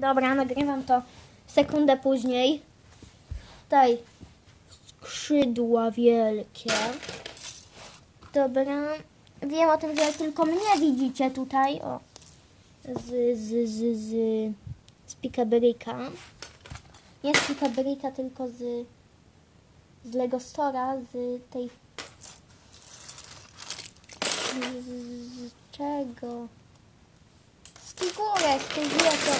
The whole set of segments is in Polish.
Dobra, nagrywam to sekundę później. Tutaj skrzydła wielkie. Dobra. Wiem o tym, że tylko mnie widzicie tutaj. O. Z, z, z, z, z Pikaberyka. Nie z Pikaberyka, tylko z, z Lego Stora, z tej... Z, z czego? Figurek, tych wiecie.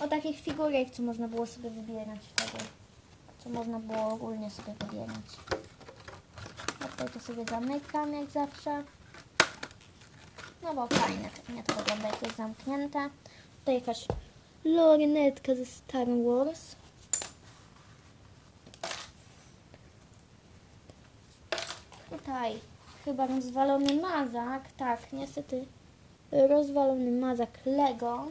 O takich figurek, co można było sobie wybierać wtedy. Co można było ogólnie sobie wybierać. A tutaj to sobie zamykam jak zawsze. No bo fajne, nie to wygląda jak jest zamknięte. Tutaj jakaś lornetka ze Star Wars. Tutaj chyba rozwalony mazak. Tak, niestety rozwalony mazak Lego.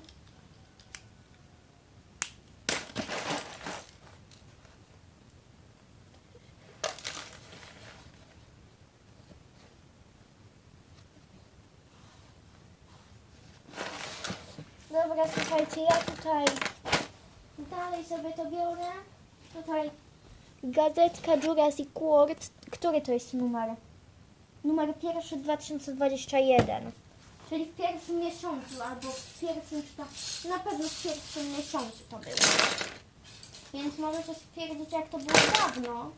Dobra, słuchajcie, ja tutaj dalej sobie to biorę. Tutaj gazetka Jurassic World. Który to jest numer? Numer pierwszy 2021. Czyli w pierwszym miesiącu, albo w pierwszym, czy na pewno w pierwszym miesiącu to było. Więc możecie stwierdzić, jak to było dawno.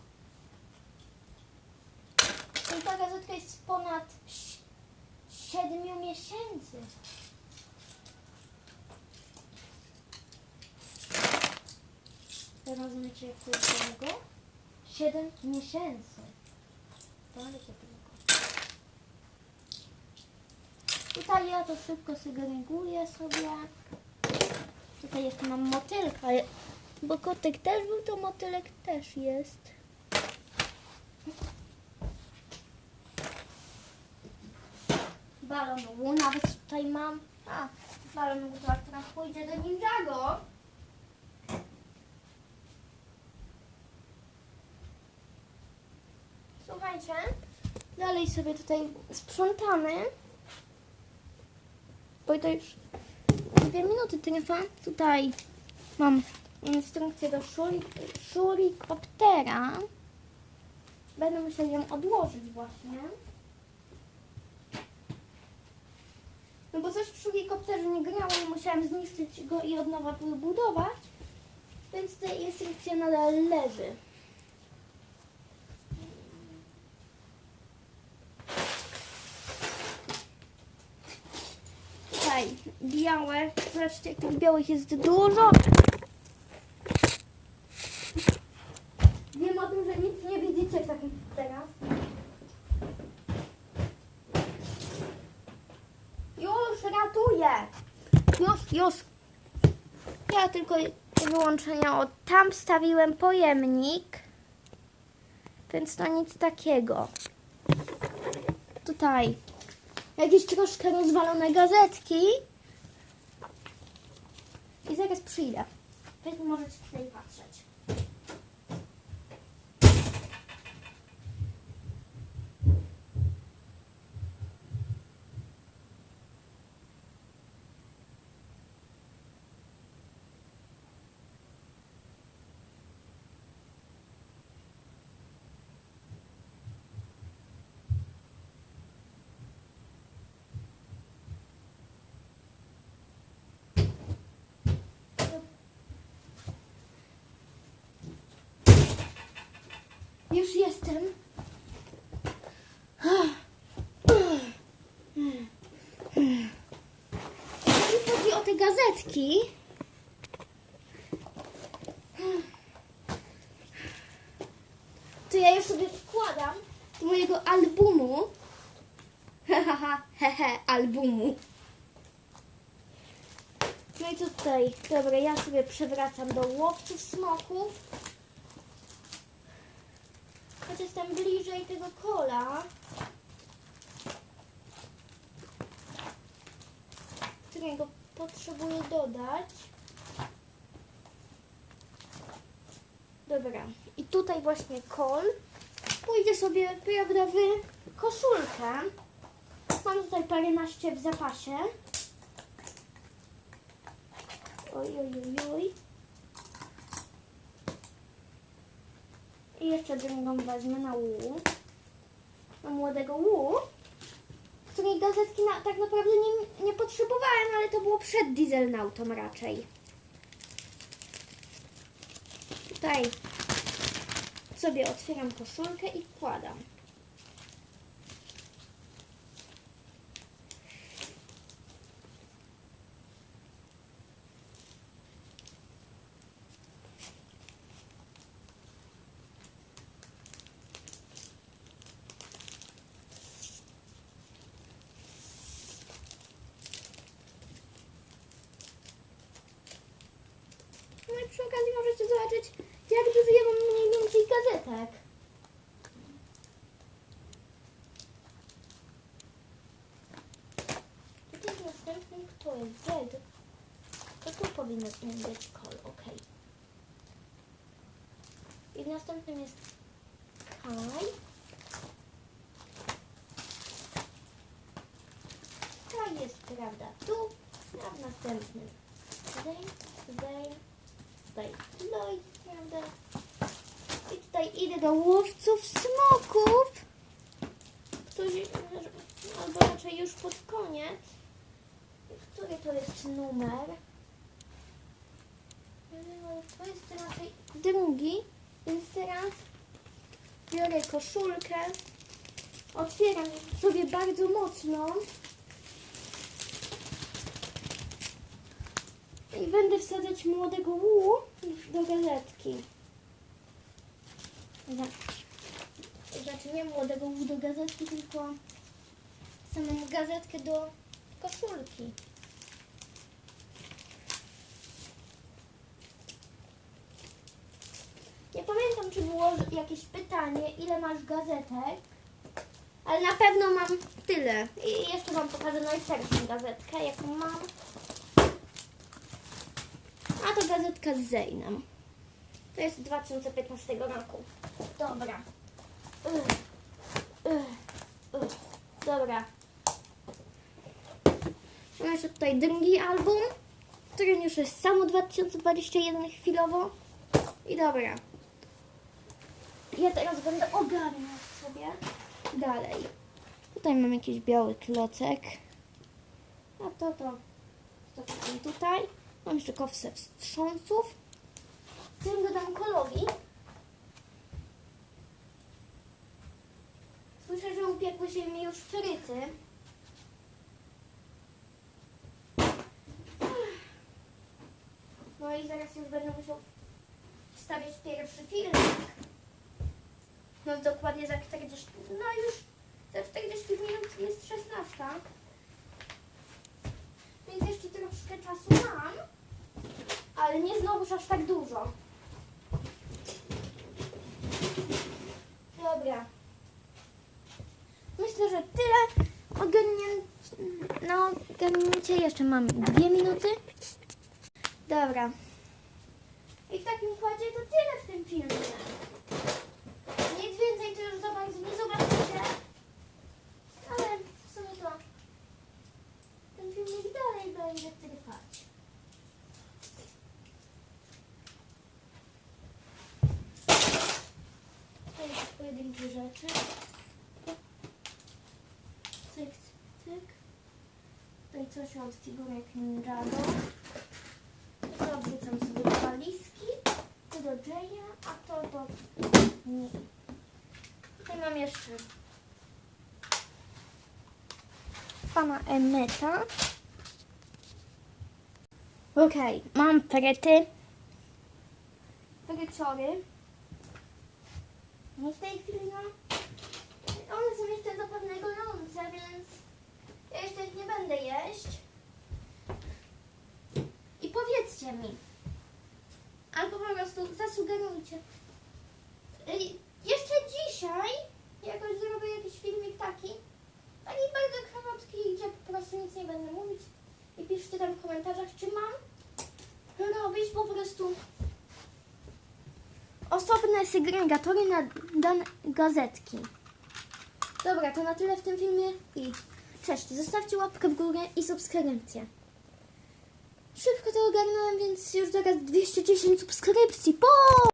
I ta gazetka jest ponad 7 miesięcy. Rozumiecie, jak to jest długo? 7 miesięcy. Tutaj ja to szybko segreguję sobie. Tutaj jeszcze mam motylka, bo kotek też był, to motylek też jest. Balon nawet tutaj mam. A, balon był, która pójdzie do Ninjago. Słuchajcie, dalej sobie tutaj sprzątamy. Bo to już dwie minuty trwa. Tutaj mam instrukcję do szuli, szulikoptera. Będę musiał ją odłożyć właśnie. No bo coś w szulikopterze nie grało i musiałam zniszczyć go i od nowa wybudować. Więc ta instrukcja nadal leży. Tutaj białe. Zobaczcie, jak tych białych jest dużo. Wiem o tym, że nic nie widzicie takich teraz. Już ratuję. Już, już. Ja tylko wyłączenia od tam wstawiłem pojemnik. Więc to nic takiego. Tutaj jakieś troszkę rozwalone gazetki. I zaraz przyjdę. Więc możecie tutaj patrzeć. Już jestem. Jeżeli chodzi o te gazetki, to ja je sobie wkładam do mojego albumu. Hahaha, hehe, albumu. No i tutaj, dobra, ja sobie przewracam do łowców smoków. Choć jestem bliżej tego kola. Którego potrzebuję dodać. Dobra. I tutaj właśnie kol. Pójdzie sobie, prawda, w koszulkę. Mam tutaj paręnaście w zapasie. oj, oj, oj, oj. I jeszcze drugą wezmę na łu. Na młodego łu. Której gazetki na, tak naprawdę nie, nie potrzebowałem, ale to było przed Dieselnautom raczej. Tutaj sobie otwieram koszulkę i wkładam. No i przy okazji możecie zobaczyć, jak dużo ja mam mniej więcej gazetek. Tutaj następny, kto jest? Z. To tu powinno być kol, ok. I w następnym jest Kaj. Kaj jest, prawda, tu, a w następnym Zej, Zej, tutaj Lloyd, prawda? I tutaj idę do łowców smoków, którzy, albo raczej już pod koniec. Który to jest numer? No, To jest raczej drugi, więc teraz biorę koszulkę, otwieram sobie bardzo mocno i będę wsadzać młodego łu do gazetki. Znaczy nie młodego łu do gazetki, tylko samą gazetkę do koszulki. Nie pamiętam, czy było jakieś pytanie, ile masz gazetek, ale na pewno mam tyle. I jeszcze Wam pokażę najstarszą gazetkę, jaką mam. To gazetka z Zejnem. To jest z 2015 roku. Dobra. Dobra. Mam jeszcze tutaj drugi album, który już jest samo 2021 chwilowo. I dobra. Ja teraz będę ogarniać sobie dalej. Tutaj mam jakiś biały klocek. A to to. To tutaj. Mam jeszcze kofsę wstrząsów. Tym dodam kolowi. Słyszę, że upiekły się mi już fryty. No i zaraz już będę musiał wstawiać pierwszy filmik. No dokładnie za 40, no już za 40 minut jest 16. aż tak dużo. Dobra. Myślę, że tyle. Ogarnię, no, ogarnięcie jeszcze mam dwie minuty. Dobra. I w takim układzie to tyle w tym filmie. Nic więcej to już za bardzo nie zobaczycie. Ale w sumie to ten filmik dalej będzie trwać. To jest pojedyncze rzeczy. Cyk, cyk. Tutaj coś od figurek Ninjago. To wrzucam sobie do walizki. To do Jaya, a to do nie. Tutaj mam jeszcze pana Emeta. Okej, mam prety. Pryciory. No w tej chwili no, one są jeszcze zapewne gorące, więc ja jeszcze ich nie będę jeść. I powiedzcie mi, albo po prostu zasugerujcie. Ej, Jeszcze dzisiaj jakoś zrobię jakiś filmik taki, taki bardzo krótki, gdzie po prostu nic nie będę mówić. I piszcie tam w komentarzach, czy mam robić po prostu osobne segregatory na dane gazetki. Dobra, to na tyle w tym filmie i cześć. Zostawcie łapkę w górę i subskrypcję. Szybko to ogarnąłem, więc już zaraz 210 subskrypcji. Po!